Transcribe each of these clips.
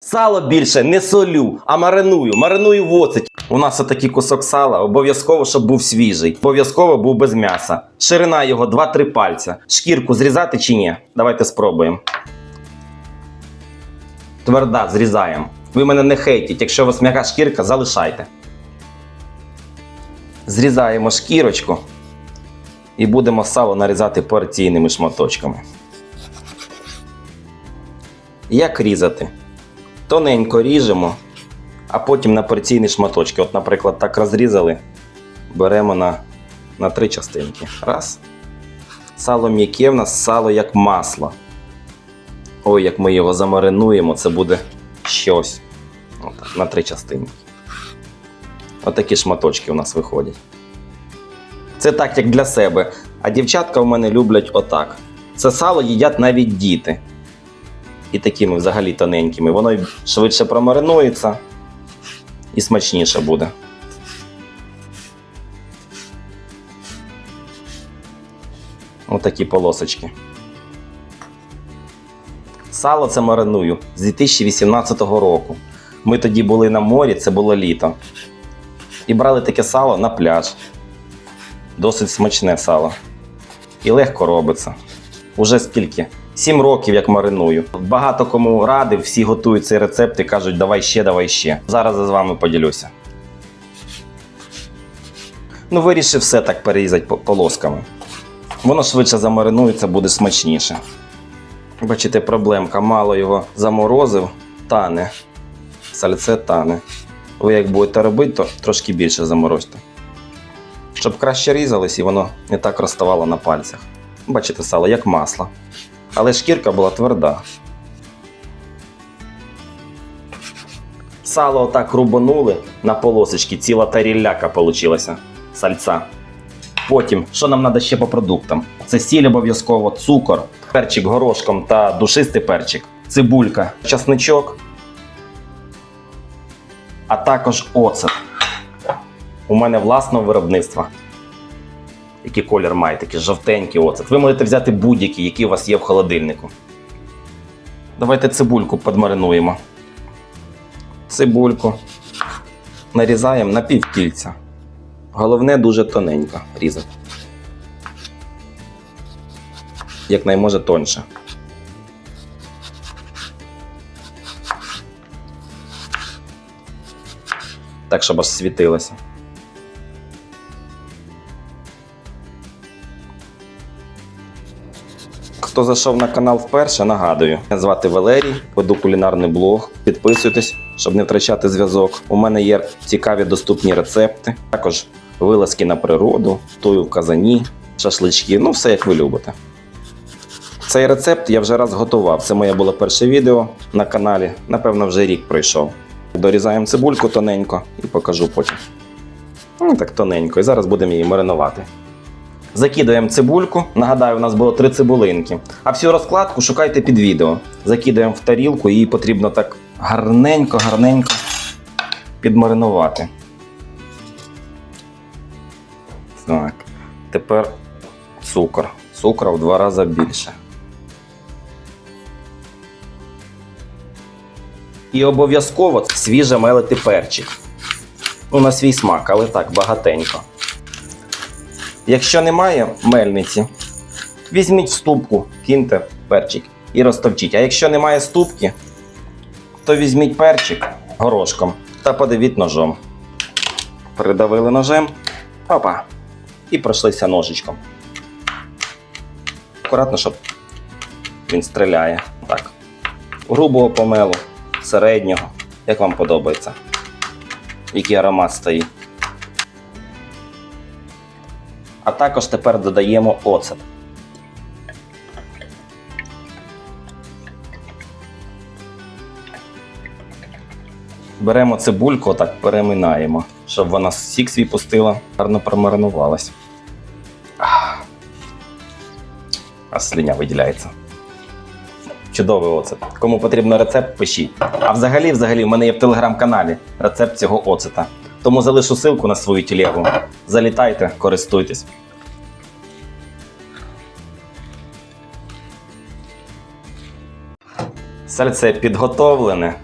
Сало більше не солю, а мариную. Мариную в оцеті. У нас отакий кусок сала, обов'язково, щоб був свіжий. Обов'язково був без м'яса. Ширина його 2-3 пальця. Шкірку зрізати чи ні? Давайте спробуємо. Тверда, зрізаємо. Ви мене не хейтіть, якщо у вас м'яка шкірка, залишайте. Зрізаємо шкірочку і будемо сало нарізати порційними шматочками. Як різати? Тоненько ріжемо, а потім на порційні шматочки. От, наприклад, так розрізали, беремо на, на три частинки. Раз. Сало м'яке в нас сало як масло. Ой, як ми його замаринуємо, це буде щось. Отак, на три частинки. Отакі шматочки у нас виходять. Це так, як для себе. А дівчатка в мене люблять отак. Це сало їдять навіть діти. І такими взагалі тоненькими. Воно швидше промаринується і смачніше буде. Отакі полосочки. Сало це мариную з 2018 року. Ми тоді були на морі, це було літо. І брали таке сало на пляж. Досить смачне сало. І легко робиться. Уже скільки? Сім років як мариную. Багато кому радив, всі готують цей рецепт і кажуть, давай ще, давай ще. Зараз я з вами поділюся. Ну, вирішив все так перерізати полосками. Воно швидше замаринується, буде смачніше. Бачите, проблемка. Мало його заморозив, тане. Сальце тане. Ви як будете робити, то трошки більше заморозьте. Щоб краще різалось і воно не так розставало на пальцях. Бачите, сало як масло. Але шкірка була тверда. Сало отак рубанули на полосочки, ціла тарілляка получилася. Сальця. Потім, що нам треба ще по продуктам? Це сіль обов'язково, цукор, перчик горошком та душистий перчик, цибулька, часничок, а також оцет. У мене власного виробництва. Який колір має, такий жовтенький оцет. Ви можете взяти будь-який, який у вас є в холодильнику. Давайте цибульку подмаринуємо. Цибульку нарізаємо на півкільця. Головне дуже тоненько різати. Як найможе тоньше. Так, щоб аж світилося. Хто зайшов на канал вперше, нагадую. Мене звати Валерій, веду кулінарний блог. Підписуйтесь, щоб не втрачати зв'язок. У мене є цікаві доступні рецепти, також вилазки на природу, тою в казані, шашлички, ну все як ви любите. Цей рецепт я вже раз готував. Це моє було перше відео на каналі. Напевно, вже рік пройшов. Дорізаємо цибульку тоненько і покажу потім. Ну, так тоненько. І зараз будемо її маринувати. Закидаємо цибульку. Нагадаю, у нас було три цибулинки. А всю розкладку шукайте під відео. Закидаємо в тарілку, її потрібно так гарненько, гарненько підмаринувати. Так. Тепер цукор. Цукру в два рази більше. І обов'язково свіже мелити перчик. Ну, на свій смак, але так, багатенько. Якщо немає мельниці, візьміть ступку, киньте перчик і розтовчіть. А якщо немає ступки, то візьміть перчик горошком та подивіть ножом. Придавили ножем. Опа. І пройшлися ножичком. Акуратно, щоб він стріляє. Так. Грубого помелу, середнього, як вам подобається. Який аромат стоїть. А також тепер додаємо оцет. Беремо цибульку, так переминаємо, щоб вона сік свій пустила, гарно промаринувалась. А слиня виділяється. Чудовий оцет. Кому потрібен рецепт, пишіть. А взагалі, взагалі, в мене є в телеграм-каналі рецепт цього оцета. Тому залишу ссылку на свою телегу. Залітайте, користуйтесь. Сальце підготовлене.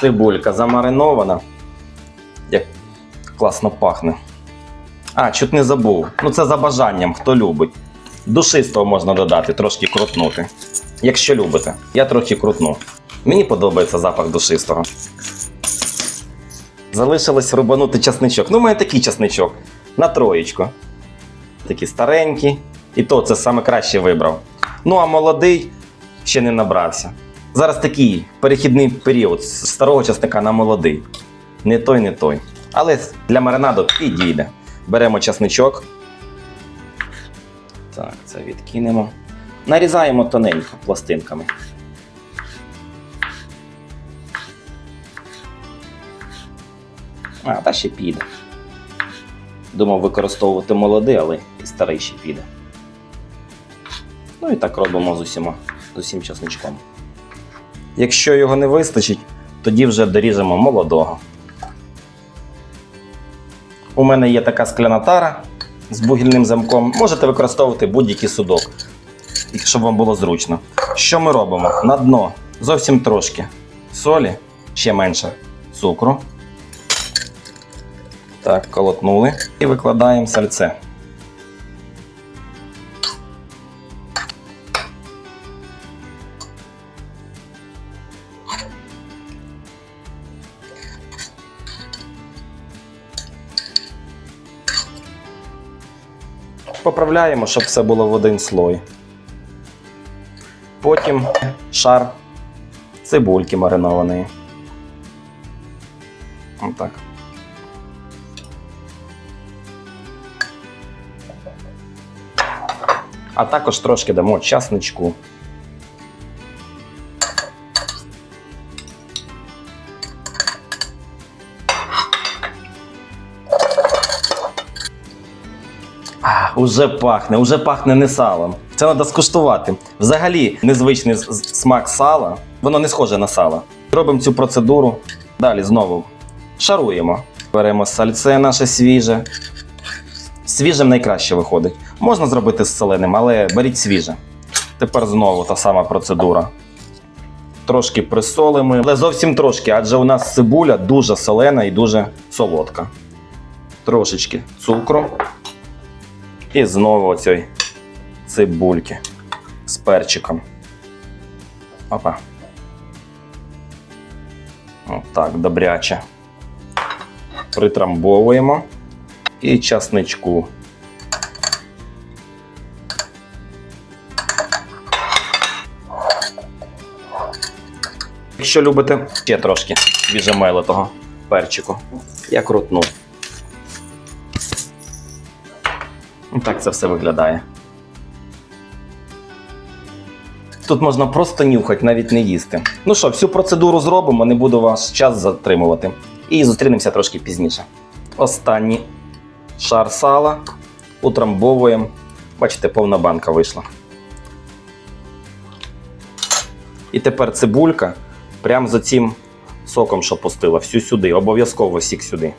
Цибулька замаринована. Як класно пахне. А, чуть не забув. Ну це за бажанням, хто любить. Душистого можна додати, трошки крутнути. Якщо любите, я трохи крутну. Мені подобається запах душистого. Залишилось рубанути часничок. Ну, у такий часничок. На троєчку. Такі старенькі. І то це саме краще вибрав. Ну, а молодий ще не набрався. Зараз такий перехідний період з старого часника на молодий. Не той, не той. Але для маринаду підійде. Беремо часничок. Так, це відкинемо. Нарізаємо тоненько пластинками. А, та ще піде. Думав використовувати молодий, але і старий ще піде. Ну і так робимо з усіма, з усім часничком. Якщо його не вистачить, тоді вже доріжемо молодого. У мене є така скляна тара з бугільним замком. Можете використовувати будь-який судок, щоб вам було зручно. Що ми робимо? На дно зовсім трошки солі, ще менше цукру. Так, колотнули. І викладаємо сальце. Поправляємо, щоб все було в один слой. Потім шар цибульки маринованої. Отак. А також трошки дамо часничку. Уже пахне, уже пахне не салом. Це треба скуштувати. Взагалі, незвичний смак сала, воно не схоже на сало. Робимо цю процедуру. Далі знову шаруємо. Беремо сальце наше свіже. Свіжим найкраще виходить. Можна зробити з соленим, але беріть свіже. Тепер знову та сама процедура. Трошки присолимо, але зовсім трошки, адже у нас цибуля дуже солена і дуже солодка. Трошечки цукру. І знову оцей цибульки з перчиком. Опа. Отак, добряче. Притрамбовуємо. І часничку. Якщо любите, ще трошки свіжемелитого перчику. Я крутну. Так це все виглядає. Тут можна просто нюхати, навіть не їсти. Ну що, всю процедуру зробимо, не буду ваш час затримувати. І зустрінемося трошки пізніше. Останній шар сала утрамбовуємо. Бачите, повна банка вийшла. І тепер цибулька прямо за цим соком, що пустила, всю сюди, обов'язково сік сюди.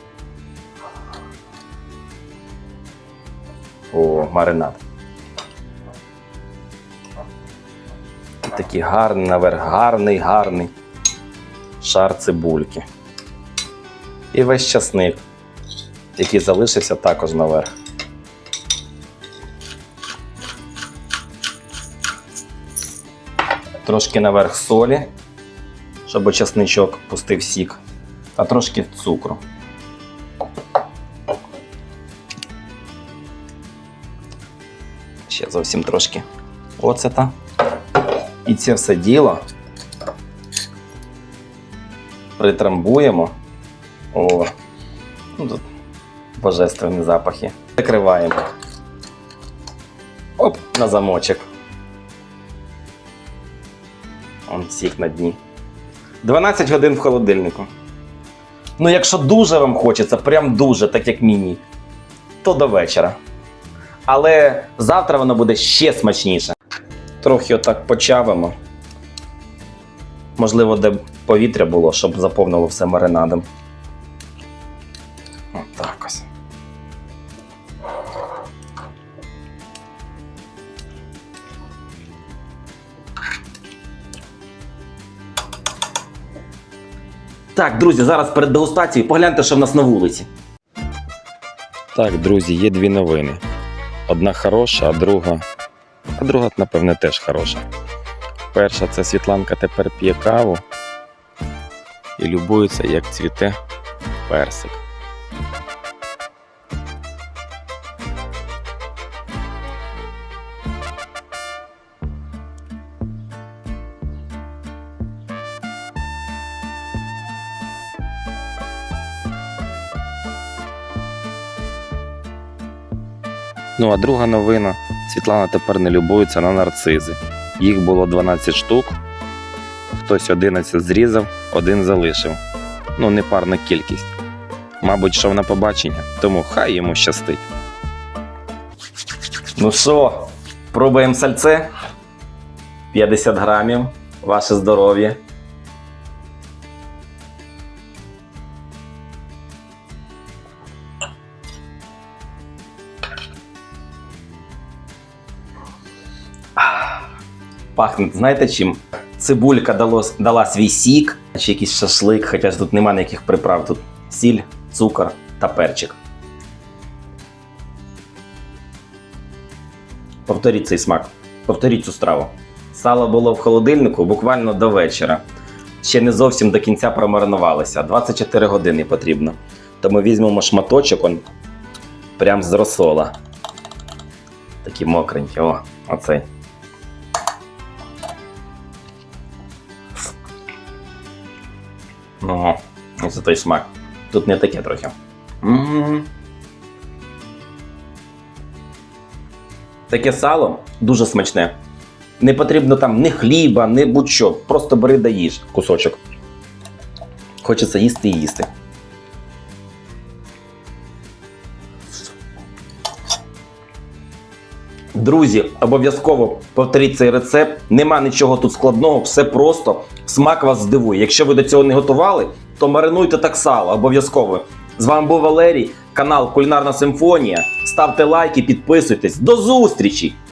О, маринад. Такий гарний наверх, гарний, гарний шар цибульки. І весь часник, який залишився також наверх. Трошки наверх солі, щоб часничок пустив сік, та трошки цукру. Ще зовсім трошки оцета. І це все діло притрамбуємо. О, божественні запахи. Закриваємо. Оп, на замочок. Он сік на дні. 12 годин в холодильнику. Ну, якщо дуже вам хочеться, прям дуже, так як мені, то до вечора. Але завтра воно буде ще смачніше. Трохи отак почавимо. Можливо, де повітря було, щоб заповнило все маринадом. Так, друзі, зараз перед дегустацією погляньте, що в нас на вулиці. Так, друзі, є дві новини. Одна хороша, а друга. А друга, напевне, теж хороша. Перша це Світланка тепер п'є каву і любується, як цвіте персик. Ну а друга новина: Світлана тепер не любується на нарцизи. Їх було 12 штук. Хтось 11 зрізав, один залишив. Ну, непарна кількість. Мабуть, йшов на побачення, тому хай йому щастить. Ну що, пробуємо сальце? 50 грамів. Ваше здоров'я. Пахне, знаєте чим? Цибулька дало, дала свій сік, чи якийсь шашлик, хоча ж тут немає ніяких приправ. Тут сіль, цукор та перчик. Повторіть цей смак. Повторіть цю страву. Сало було в холодильнику буквально до вечора. Ще не зовсім до кінця промаринувалося. 24 години потрібно. Тому візьмемо шматочок он, прям з розсола. Такі мокренькі. О, оцей. Ну, це той смак. Тут не таке трохи. м Таке сало дуже смачне. Не потрібно там ні хліба, ні будь-що. Просто бери да їж кусочок. Хочеться їсти і їсти. Друзі, обов'язково повторіть цей рецепт. Нема нічого тут складного, все просто. Смак вас здивує. Якщо ви до цього не готували, то маринуйте так сало, обов'язково. З вами був Валерій, канал Кулінарна Симфонія. Ставте лайки, підписуйтесь. До зустрічі!